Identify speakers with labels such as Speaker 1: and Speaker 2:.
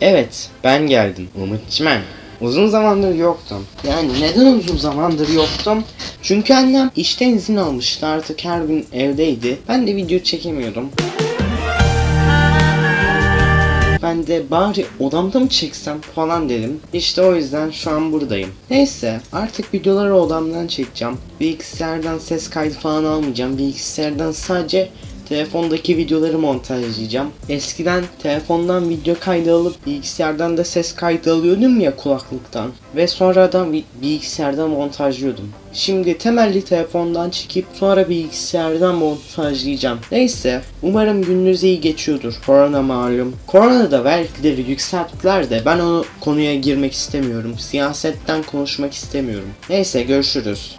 Speaker 1: Evet, ben geldim. Umutçmen. Uzun zamandır yoktum. Yani neden uzun zamandır yoktum? Çünkü annem işten izin almıştı artık her gün evdeydi. Ben de video çekemiyordum. Ben de bari odamda mı çeksem falan dedim. İşte o yüzden şu an buradayım. Neyse artık videoları odamdan çekeceğim. Bilgisayardan ses kaydı falan almayacağım. Bilgisayardan sadece telefondaki videoları montajlayacağım. Eskiden telefondan video kaydı alıp bilgisayardan da ses kaydı alıyordum ya kulaklıktan. Ve sonradan bi- bilgisayardan montajlıyordum. Şimdi temelli telefondan çekip sonra bilgisayardan montajlayacağım. Neyse umarım gününüz iyi geçiyordur. Korona malum. Korona da vergileri yükselttiler de ben o konuya girmek istemiyorum. Siyasetten konuşmak istemiyorum. Neyse görüşürüz.